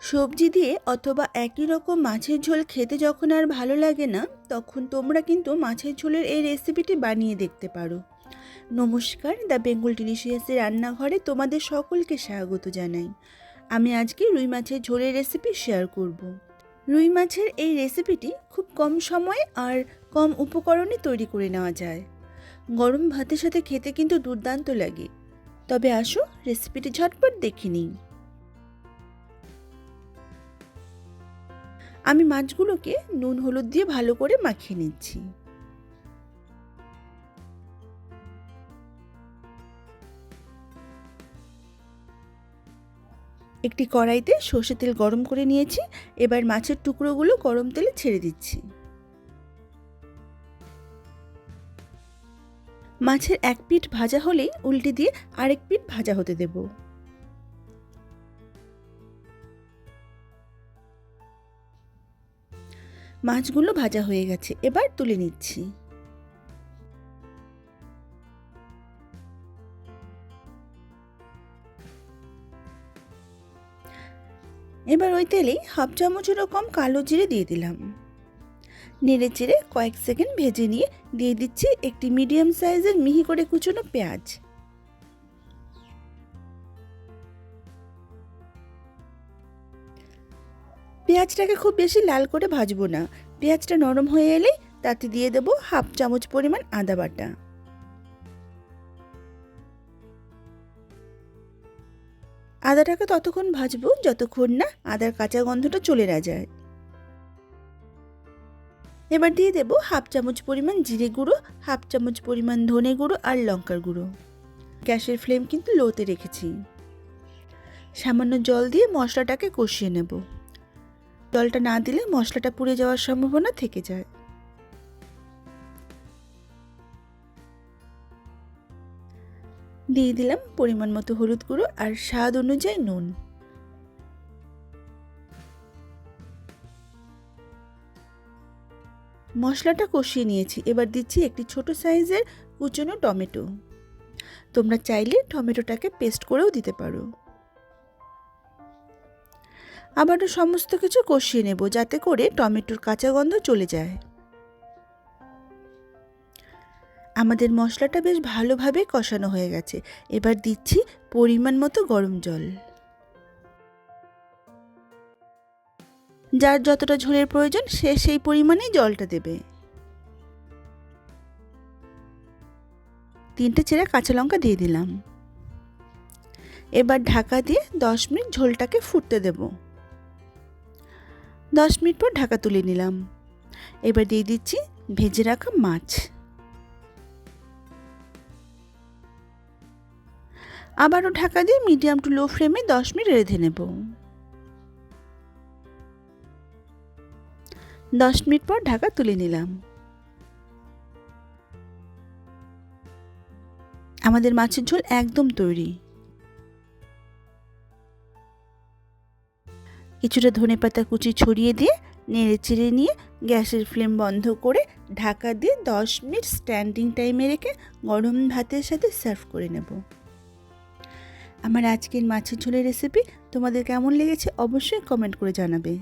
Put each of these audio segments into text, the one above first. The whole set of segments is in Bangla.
সবজি দিয়ে অথবা একই রকম মাছের ঝোল খেতে যখন আর ভালো লাগে না, তখন তোমরা কিন্তু মাছের ঝোলের এই রেসিপিটি বানিয়ে দেখতে পারো। নমস্কার, দ্য বেঙ্গল ডিলিশিয়াসের রান্নাঘরে তোমাদের সকলকে স্বাগত জানাই। আমি আজকে রুই মাছের ঝোলের রেসিপি শেয়ার করব। রুই মাছের এই রেসিপিটি খুব কম সময়ে আর কম উপকরণে তৈরি করে নেওয়া যায়। গরম ভাতের সাথে খেতে কিন্তু দুর্দান্ত লাগে। তবে আসো রেসিপিটি ঝটপট দেখে নিই। আমি মাছগুলোকে নুন হলুদ দিয়ে ভালো করে মাখিয়ে নিচ্ছি। একটি কড়াইতে সর্ষে তেল গরম করে নিয়েছি, এবার মাছের টুকরোগুলো গরম তেলে ছেড়ে দিচ্ছি। মাছের এক পিঠ ভাজা হলেই উল্টে দিয়ে আরেক পিঠ ভাজা হতে দেব। মাছগুলো ভাজা হয়ে গেছে, এবার তুলে নিচ্ছি। এবার ওই তেলেই হাফ চামচেরও কম কালো জিরে দিয়ে দিলাম। নেড়ে চেড়ে কয়েক সেকেন্ড ভেজে নিয়ে দিয়ে দিচ্ছি একটি মিডিয়াম সাইজের মিহি করে কুচনো পেঁয়াজ। পেঁয়াজটাকে খুব বেশি লাল করে ভাজবো না। পেঁয়াজটা নরম হয়ে এলে তাতে দিয়ে দেবো হাফ চামচ পরিমাণ আদা বাটা। আদাটাকে ততক্ষণ ভাজবো যতক্ষণ না আদার কাঁচা গন্ধটা চলে না যায়। এবার দিয়ে দেবো হাফ চামচ পরিমাণ জিরে গুঁড়ো, হাফ চামচ পরিমাণ ধনে গুঁড়ো আর লঙ্কার গুঁড়ো। গ্যাসের ফ্লেম কিন্তু লোতে রেখেছি। সামান্য জল দিয়ে মশলাটাকে কষিয়ে নেব। জলটা না দিলে মশলাটা পুড়ে যাওয়ার সম্ভাবনা থেকে যায়। দিয়ে দিলাম পরিমাণ মতো হলুদ গুঁড়ো আর স্বাদ অনুযায়ী নুন। মশলাটা কষিয়ে নিয়েছি, এবার দিচ্ছি একটি ছোট সাইজের কুচনো টমেটো। তোমরা চাইলে টমেটোটাকে পেস্ট করেও দিতে পারো। আবারও সমস্ত কিছু কষিয়ে নেব যাতে করে টমেটোর কাঁচা গন্ধ চলে যায়। আমাদের মশলাটা বেশ ভালোভাবে কষানো হয়ে গেছে। এবার দিচ্ছি পরিমাণ মতো গরম জল। যার যতটা ঝোলের প্রয়োজন সে সেই পরিমাণেই জলটা দেবে। তিনটে চেরা কাঁচা লঙ্কা দিয়ে দিলাম। এবার ঢাকা দিয়ে দশ মিনিট ঝোলটাকে ফুটতে দেব। দশ মিনিট পর ঢাকা তুলে নিলাম। এবার দিয়ে দিচ্ছি ভেজে রাখা মাছ। আবারও ঢাকা দিয়ে মিডিয়াম টু লো ফ্লেমে দশ মিনিট রেঁধে নেব। দশ মিনিট পর ঢাকা তুলে নিলাম। আমাদের মাছের ঝোল একদম তৈরি। কিছুটা ধনে পাতা কুচি ছড়িয়ে দিয়ে নেড়ে চেড়ে নিয়ে গ্যাসের ফ্লেম বন্ধ করে ঢাকা দিয়ে দশ মিনিট স্ট্যান্ডিং টাইমে রেখে গরম ভাতের সাথে সার্ভ করে নেব। আমার আজকের মাছের ঝোলের রেসিপি তোমাদের কেমন লেগেছে অবশ্যই কমেন্ট করে জানাবে।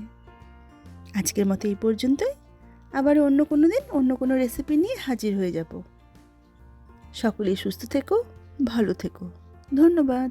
আজকের মতো এই পর্যন্তই। আবার অন্য কোনো দিন অন্য কোনো রেসিপি নিয়ে হাজির হয়ে যাব। সকলেই সুস্থ থেকো, ভালো থেকো। ধন্যবাদ।